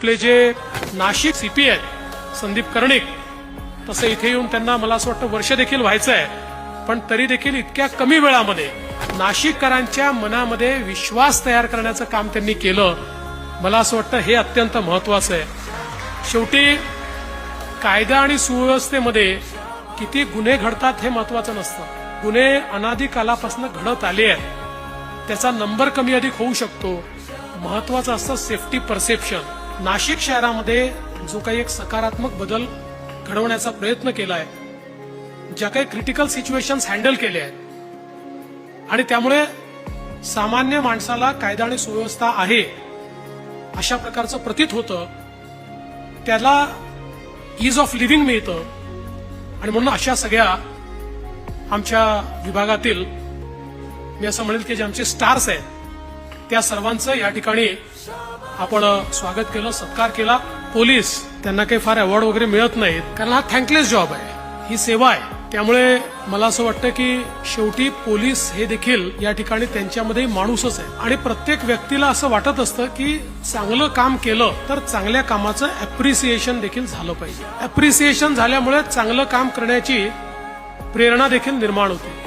आपले जे नाशिक सीपी आहेत संदीप कर्णिक तसं इथे येऊन त्यांना मला असं वाटतं वर्ष देखील व्हायचं आहे. पण तरी देखील इतक्या कमी वेळामध्ये नाशिककरांच्या मनामध्ये विश्वास तयार करण्याचं काम त्यांनी केलं मला असं वाटतं हे अत्यंत महत्वाचं आहे. शेवटी कायदा आणि सुव्यवस्थेमध्ये किती गुन्हे घडतात हे महत्वाचं नसतं. गुन्हे अनादी कालापासून घडत आले आहेत. त्याचा नंबर कमी अधिक होऊ शकतो. महत्वाचं असतं सेफ्टी परसेप्शन नाशिक शहरामध्ये जो काही एक सकारात्मक बदल घडवण्याचा प्रयत्न केलाय ज्या काही क्रिटिकल सिच्युएशन्स हँडल केले आहेत आणि त्यामुळे सामान्य माणसाला कायदा आणि सुव्यवस्था आहे अशा प्रकारचं प्रतीत होतं त्याला इज ऑफ लिव्हिंग मिळतं. आणि म्हणून अशा सगळ्या आमच्या विभागातील मी असं म्हणेल की जे आमचे स्टार्स आहेत त्या सर्वांचं या ठिकाणी आपण स्वागत केलं सत्कार केला. पोलीस त्यांना काही फार अवॉर्ड वगैरे मिळत नाहीत. कारण हा थँकलेस जॉब आहे. ही सेवा आहे. त्यामुळे मला असं वाटतं की शेवटी पोलीस हे देखील या ठिकाणी त्यांच्यामध्ये माणूसच आहे आणि प्रत्येक व्यक्तीला असं वाटत असतं की चांगलं काम केलं तर चांगल्या कामाचं अप्रिसिएशन देखील झालं पाहिजे. अप्रिसिएशन झाल्यामुळे चांगलं काम करण्याची प्रेरणा देखील निर्माण होते.